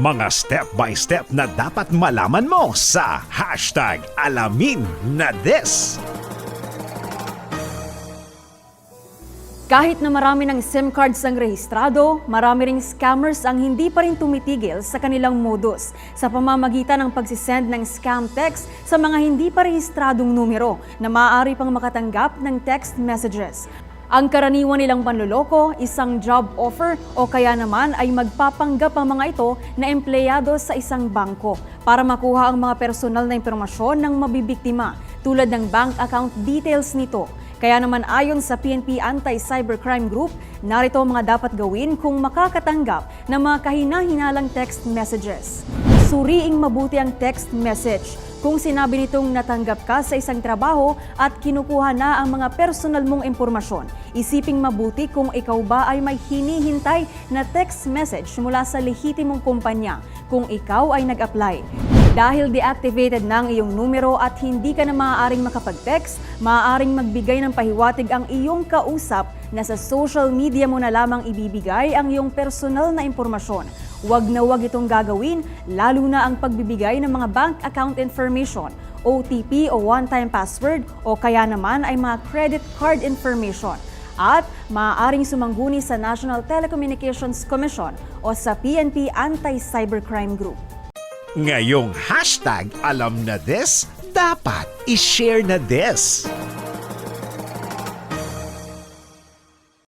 Mga step-by-step na dapat malaman mo sa hashtag alamin na this. Kahit na marami ng SIM cards ang rehistrado, marami ring scammers ang hindi pa rin tumitigil sa kanilang modus sa pamamagitan ng pagsisend ng scam text sa mga hindi pa rehistradong numero na maaari pang makatanggap ng text messages. Ang karaniwan nilang panloloko, isang job offer o kaya naman ay magpapanggap ang mga ito na empleyado sa isang bangko para makuha ang mga personal na impormasyon ng mabibiktima tulad ng bank account details nito. Kaya naman ayon sa PNP Anti-Cybercrime Group, narito ang mga dapat gawin kung makakatanggap ng mga kahina-hinalang text messages. Suriing mabuti ang text message. Kung sinabi nitong natanggap ka sa isang trabaho at kinukuha na ang mga personal mong impormasyon, isiping mabuti kung ikaw ba ay may hinihintay na text message mula sa lehitimong kumpanya kung ikaw ay nag-apply. Dahil deactivated na iyong numero at hindi ka na maaaring makapag-text, maaaring magbigay ng pahiwatig ang iyong kausap na sa social media mo na lamang ibibigay ang iyong personal na impormasyon. Huwag na huwag itong gagawin, lalo na ang pagbibigay ng mga bank account information, OTP o one-time password o kaya naman ay mga credit card information. At maaaring sumangguni sa National Telecommunications Commission o sa PNP Anti-Cybercrime Group. Ngayong hashtag alam na this, dapat i-share na this.